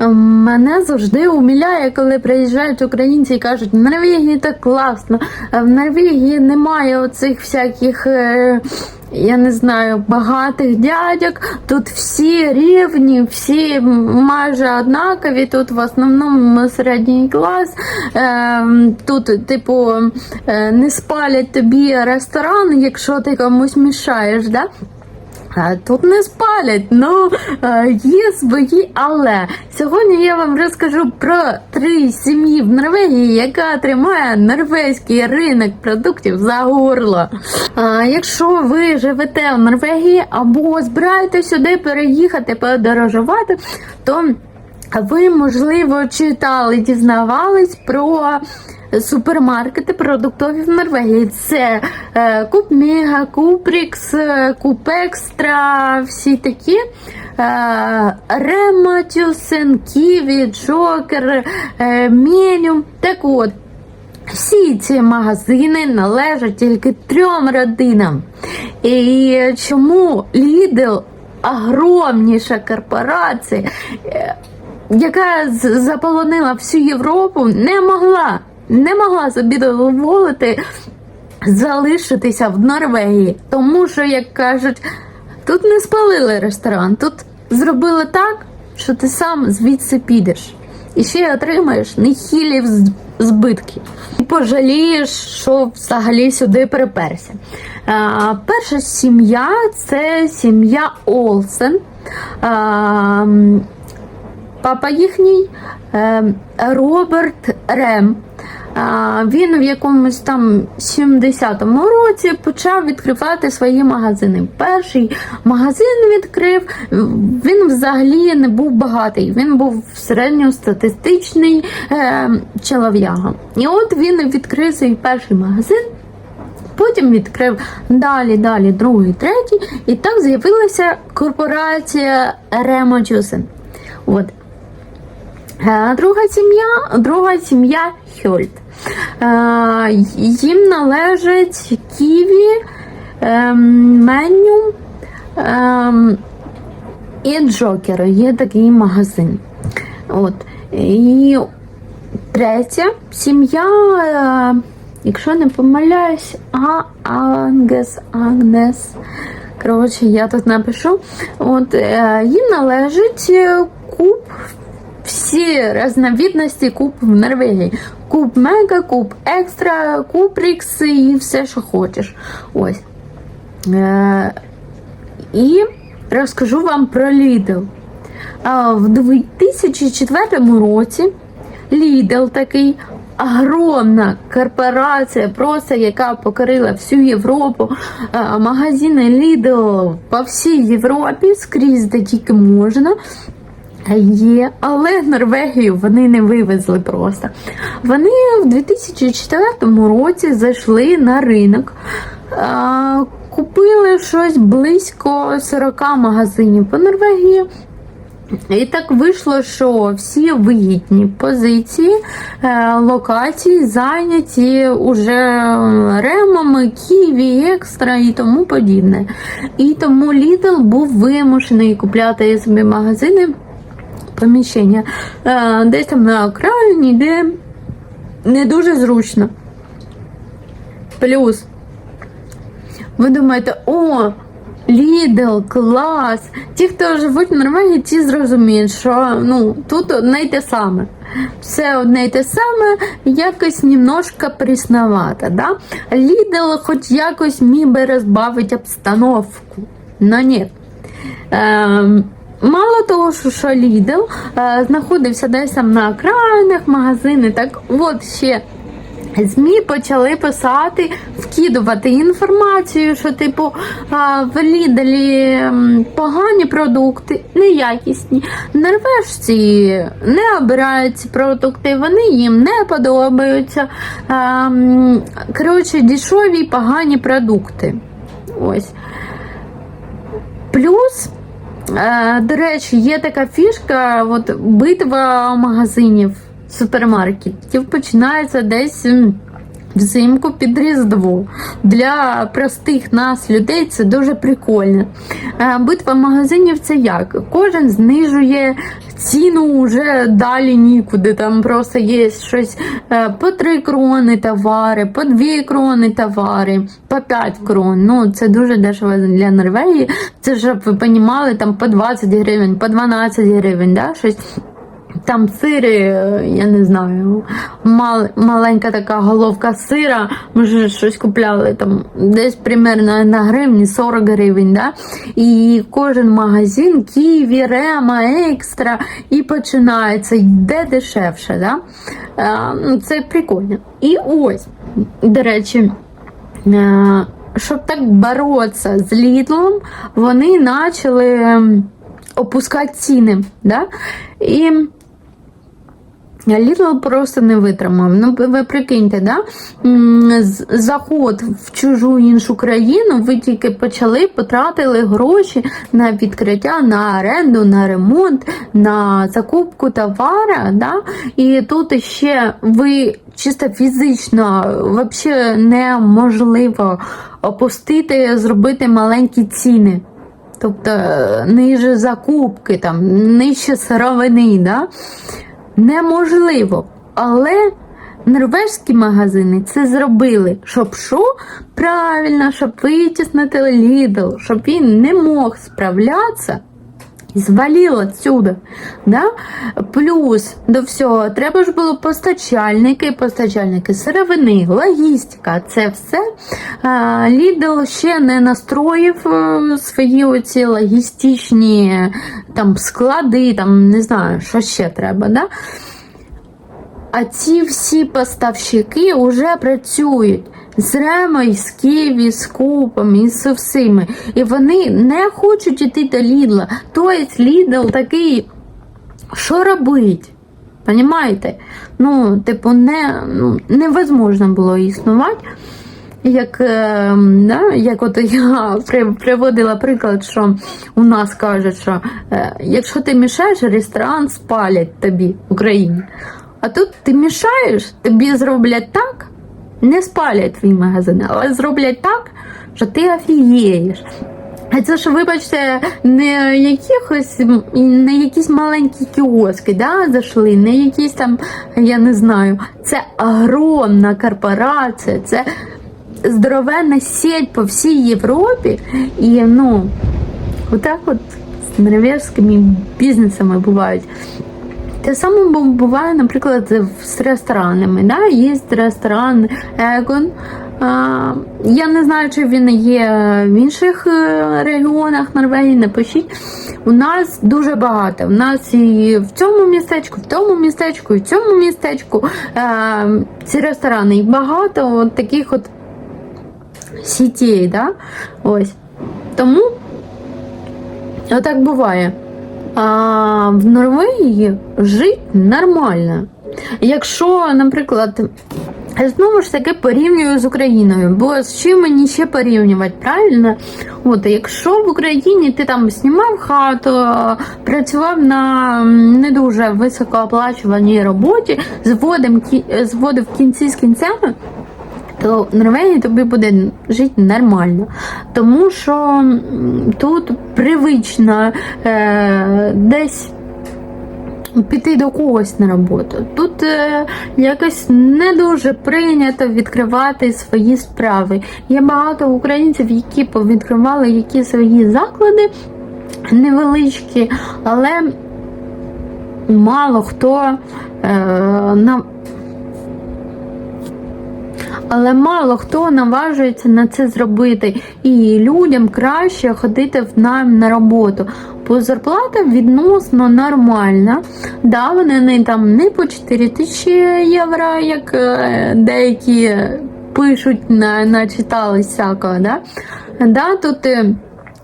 Мене завжди умиляє, коли приїжджають українці і кажуть, в Норвегії так класно, в Норвегії немає оцих всяких. е, Я не знаю, багатих дядьок. Тут всі рівні, всі майже однакові. Тут в основному середній клас. Е, тут, типу, е, не спалять тобі ресторан, якщо ти комусь мішаєш. Да? А Тут не спалять, ну е, є свої, але сьогодні я вам розкажу про три сім'ї в Норвегії, яка тримає норвезький ринок продуктів за горло. Якщо ви живете в Норвегії або збираєтесь сюди переїхати, подорожувати, то ви, можливо, читали, дізнавались про супермаркети продуктові в Норвегії. Це е, Куп Мега, Купрікс, е, Куп Екстра, всі такі. Е, Рема, Тюсен, Ківі, Джокер, Меню. Так от. Всі ці магазини належать тільки трьом родинам. І чому Lidl огромніша корпорація, е, яка заполонила всю Європу, не могла, не могла собі дозволити залишитися в Норвегії. Тому що, як кажуть, тут не спалили ресторан, тут зробили так, що ти сам звідси підеш. І ще отримаєш нехилі з- збитки. І пожалієш, що взагалі сюди приперся. А, перша сім'я це сім'я Олсен. А, папа їхній е, Роберт Рем. Він в якомусь там 70-му році почав відкривати свої магазини. Перший магазин відкрив. Він взагалі не був багатий. Він був середньостатистичний е, чолов'яга. І от він відкрив свій перший магазин. Потім відкрив далі, далі, другий, третій, і так з'явилася корпорація Ремо Джусен. От. Е, Друга сім'я, друга сім'я Хьольд. Е, Їм належить Ківі, ем, меню ем, і Джокер. Є такий магазин. От. І третя сім'я, е, якщо не помиляюсь, а Ангес, Агнес. Коротше, я тут напишу. От, їм належить куб всі різновидності куб в Норвегії. Куб мега, куб екстра, кубрікс і все, що хочеш. Ось. Е, і розкажу вам про Lidl. В 2004 році Lidl такий огромна корпорація, просто яка покорила всю Європу. А, Магазини Lidl по всій Європі, скрізь де тільки можна. Є, але Норвегію вони не вивезли просто. Вони в 2004 році зайшли на ринок, купили щось близько 40 магазинів по Норвегії. І так вийшло, що всі вигідні позиції, е, локації зайняті уже ремами, ківі, екстра і тому подібне. І тому Lidl був вимушений купляти собі магазини поміщення е, десь там на окраїні, де не дуже зручно. Плюс, ви думаєте, о, Lidl, клас! Ті, хто живуть в Норвегії, ті зрозуміють, що ну, тут одне й те саме. Все одне й те саме, якось немножко прісновато. Да? Lidl хоч якось міг би розбавити обстановку. Но ні. Ем, Мало того, що, Lidl е, знаходився десь там на окраїнах магазини, так от ще ЗМІ почали писати, вкидувати інформацію, що типу а, в Ліделі погані продукти, неякісні. Норвежці не обирають ці продукти, вони їм не подобаються. А, Коротше, дешеві погані продукти. Ось. Плюс, е, до речі, є така фішка, от битва магазинів супермаркетів починається десь взимку під Різдво. Для простих нас людей це дуже прикольно. Е, Битва магазинів це як? Кожен знижує ціну вже далі нікуди. Там просто є щось е, по 3 крони товари, по 2 крони товари, по 5 крон. Ну, це дуже дешево для Норвегії. Це щоб ви понімали, там по 20 гривень, по 12 гривень, да? щось. Там сири, е, я не знаю, мал, маленька така головка сира, ми ж щось купляли там десь примерно на гривні 40 гривень. Да? І кожен магазин, Києві, Рема, Екстра, і починається, йде дешевше. Да? Е, ну, це прикольно. І ось, до речі, е, щоб так боротися з Лідлом, вони почали ем, опускати ціни. Да? І Лідл просто не витримав. Ну, ви- ви прикиньте, да? Заход в чужу іншу країну, ви тільки почали, потратили гроші на відкриття, на оренду, на ремонт, на закупку товара. Да? І тут ще ви чисто фізично взагалі неможливо опустити, зробити маленькі ціни. Тобто е, ниже закупки, там, нижче сировини. Да? Неможливо. Але норвежські магазини це зробили, щоб що? Правильно, щоб витіснити Лідл, щоб він не мог справлятися. І звалив отсюда. Да? Плюс до всього, треба ж було постачальники, постачальники сировини, логістика, це все. Лідл ще не настроїв е, свої оці логістичні там, склади, там, не знаю, що ще треба. Да? А ці всі поставщики вже працюють з Ремою, з Києві, з Купом і з всіми. І вони не хочуть іти до Лідла. Тобто Лідл такий, що робить? Понімаєте? Ну, типу, не, ну, невозможно було існувати. Як, е, да, як от я приводила приклад, що у нас кажуть, що е, якщо ти мішаєш, ресторан спалять тобі в Україні. А тут ти мішаєш, тобі зроблять так, не спалять твій магазин, але зроблять так, що ти офігієш. А це ж, вибачте, не якихось не якісь маленькі кіоски, да, зайшли, не якісь там, я не знаю, це огромна корпорація, це здоровенна сеть по всій Європі. І ну, отак от з норвежськими бізнесами бувають. Те саме буває, наприклад, з ресторанами. Да? Є ресторан Егон. Я не знаю, чи він є в інших е, регіонах Норвегії, напишіть. У нас дуже багато. У нас і в цьому містечку, в тому містечку, і в цьому містечку ці ресторани. І багато от таких от сітей. Да? Ось. Тому отак буває. А в Норвегії жити нормально. Якщо, наприклад, знову ж таки порівнюю з Україною, бо з чим мені ще порівнювати, правильно? От, якщо в Україні ти там знімав хату, працював на не дуже високооплачуваній роботі, зводив, зводив кінці з кінцями, то в Норвегії тобі буде жити нормально. Тому що тут привично е, десь піти до когось на роботу. Тут е, якось не дуже прийнято відкривати свої справи. Є багато українців, які повідкривали які свої заклади невеличкі, але мало хто е, на але мало хто наважується на це зробити, і людям краще ходити в найм на роботу. Бо зарплата відносно нормальна. Да, вони не там не по 4 тисячі євро, як е, деякі пишуть, на, начитали всякого. Да? Да, тут, е,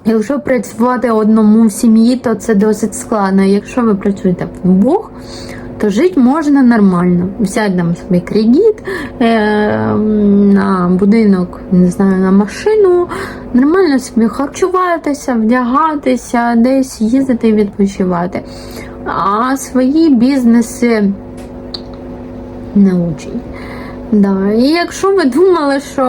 якщо працювати одному в сім'ї, то це досить складно. Якщо ви працюєте вдвох, то жити можна нормально. Взяти там собі кредит е, на будинок, не знаю, на машину, нормально собі харчуватися, вдягатися, десь їздити і відпочивати. А свої бізнеси не учить. Да. І якщо ви думали, що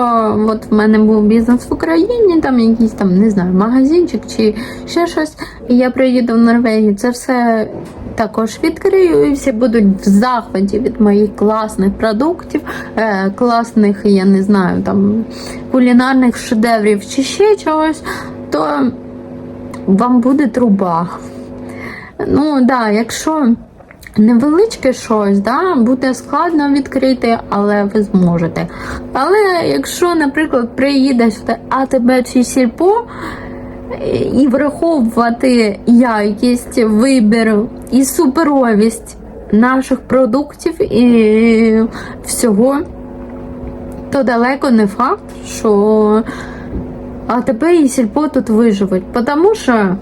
от в мене був бізнес в Україні, там якийсь там, не знаю, магазинчик чи ще щось, і я приїду в Норвегію, це все також відкрию, і всі будуть в захваті від моїх класних продуктів, е, класних, я не знаю, там кулінарних шедеврів чи ще чогось, то вам буде труба. Ну, да, якщо невеличке щось, да, буде складно відкрити, але ви зможете. Але якщо, наприклад, приїде сюди АТБ чи сільпо і враховувати якість, вибір і суперовість наших продуктів і всього, то далеко не факт, що АТБ і сільпо тут виживуть. Тому що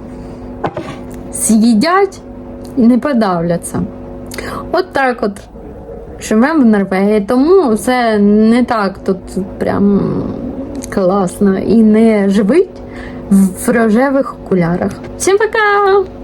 з'їдять і не подавляться. От так от живемо в Норвегії, тому це не так тут прям класно і не живить в рожевих окулярах. Всім пока!